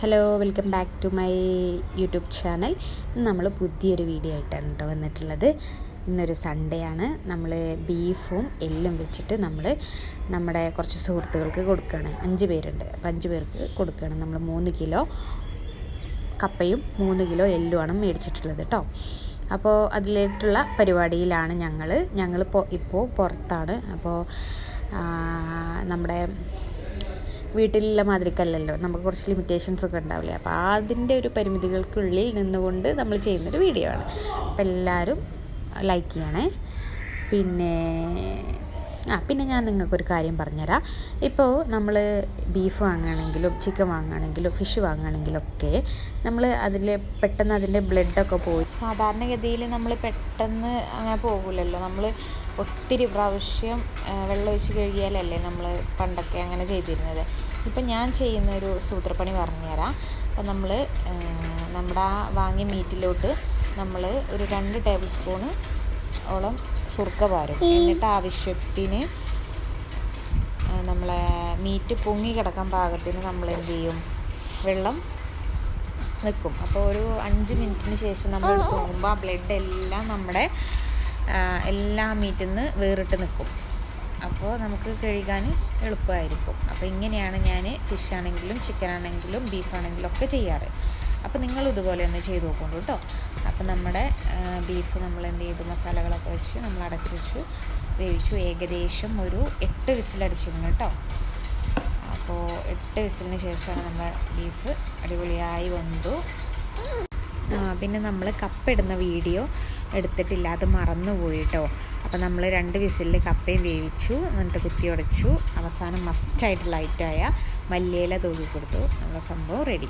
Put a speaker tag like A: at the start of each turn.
A: Hello welcome back to my YouTube channel നമ്മൾ പുതിയൊരു video ആയിട്ടാണ് കേട്ടോ വന്നിട്ടുള്ളത്. ഇന്നൊരു സൺഡേ ആണ്. നമ്മൾ ബീഫും എല്ലും വെച്ചിട്ട് നമ്മൾ നമ്മുടെ കുറച്ച് സുഹൃത്തുക്കൾക്ക് കൊടുക്കുകയാണ്. അഞ്ച് പേരുണ്ട്. അപ്പം അഞ്ച് പേർക്ക് കൊടുക്കുകയാണ്. നമ്മൾ മൂന്ന് കിലോ കപ്പയും മൂന്ന് കിലോ എല്ലുമാണ് മേടിച്ചിട്ടുള്ളത് കേട്ടോ അപ്പോൾ അതിലേക്കുള്ള പരിപാടിയിലാണ് ഞങ്ങൾ ഞങ്ങൾ ഇപ്പോൾ പുറത്താണ്. അപ്പോൾ നമ്മുടെ വീട്ടിലുള്ള മാതിരിക്കല്ലല്ലോ. നമുക്ക് കുറച്ച് ലിമിറ്റേഷൻസ് ഒക്കെ ഉണ്ടാവില്ലേ. അപ്പോൾ അതിന്റെ ഒരു പരിമിതികൾക്കുള്ളിൽ നിന്നുകൊണ്ട് നമ്മൾ ചെയ്യുന്നൊരു വീഡിയോ ആണ്. അപ്പോൾ എല്ലാവരും ലൈക്ക് ചെയ്യണേ. പിന്നെ ആ പിന്നെ ഞാൻ നിങ്ങൾക്കൊരു കാര്യം പറഞ്ഞുതരാം. ഇപ്പോൾ നമ്മൾ ബീഫ് വാങ്ങുകയാണെങ്കിലും ചിക്കൻ വാങ്ങുകയാണെങ്കിലും ഫിഷ് വാങ്ങുകയാണെങ്കിലും ഒക്കെ നമ്മൾ അതിൽ പെട്ടെന്ന് അതിന്റെ ബ്ലഡൊക്കെ പോയി. സാധാരണഗതിയിൽ നമ്മൾ പെട്ടെന്ന് അങ്ങനെ പോകില്ലല്ലോ നമ്മൾ ഒത്തിരി പ്രാവശ്യം വെള്ളമൊഴിച്ച് കഴുകിയാലല്ലേ നമ്മൾ പണ്ടൊക്കെ അങ്ങനെ ചെയ്തിരുന്നത്. ഇപ്പം ഞാൻ ചെയ്യുന്ന ഒരു സൂത്രപ്പണി പറഞ്ഞുതരാം. അപ്പം നമ്മൾ നമ്മുടെ ആ വാങ്ങിയ മീറ്റിലോട്ട് നമ്മൾ ഒരു രണ്ട് ടേബിൾ സ്പൂണ് ഓളം സുർക്ക പാരും. എന്നിട്ട് ആവശ്യത്തിന് നമ്മളെ മീറ്റ് പൊങ്ങി കിടക്കാൻ പാകത്തിന് നമ്മൾ എന്ത് ചെയ്യും? വെള്ളം വെക്കും. അപ്പോൾ ഒരു അഞ്ച് മിനിറ്റിന് ശേഷം നമ്മൾ എടുത്ത് നോക്കുമ്പോൾ ആ ബ്ലഡ് എല്ലാം നമ്മുടെ എല്ലാ മീറ്റിൽ നിന്ന് വേറിട്ട് നിൽക്കും അപ്പോൾ നമുക്ക് കഴുകാൻ എളുപ്പമായിരിക്കും. അപ്പോൾ ഇങ്ങനെയാണ് ഞാൻ ഫിഷ് ആണെങ്കിലും ചിക്കൻ ആണെങ്കിലും ബീഫ് ആണെങ്കിലും ഒക്കെ ചെയ്യാറ്. അപ്പോൾ നിങ്ങൾ ഇതുപോലെ ഒന്ന് ചെയ്ത് നോക്കുള്ളൂ കേട്ടോ. അപ്പോൾ നമ്മുടെ ബീഫ് നമ്മൾ എന്ത് ചെയ്തു? മസാലകളൊക്കെ വെച്ച് നമ്മൾ അടച്ചു വെച്ചു. വേവിച്ചു. ഏകദേശം ഒരു എട്ട് വിസിലടിച്ചിരുന്നു കേട്ടോ. അപ്പോൾ എട്ട് വിസിലിന് ശേഷമാണ് നമ്മുടെ ബീഫ് അടിപൊളിയായി വന്നു. പിന്നെ നമ്മൾ കപ്പിടുന്ന വീഡിയോ എടുത്തിട്ടില്ല. അത് മറന്നുപോയി കേട്ടോ അപ്പോൾ നമ്മൾ രണ്ട് വിസിലിൽ കപ്പയും വേവിച്ചു എന്നിട്ട് കുത്തി ഉടച്ചു. അവസാനം മസ്റ്റായിട്ടുള്ള ഐറ്റമായ മല്ലിയില തൂക്കി കൊടുത്തു. നമ്മുടെ സംഭവം റെഡി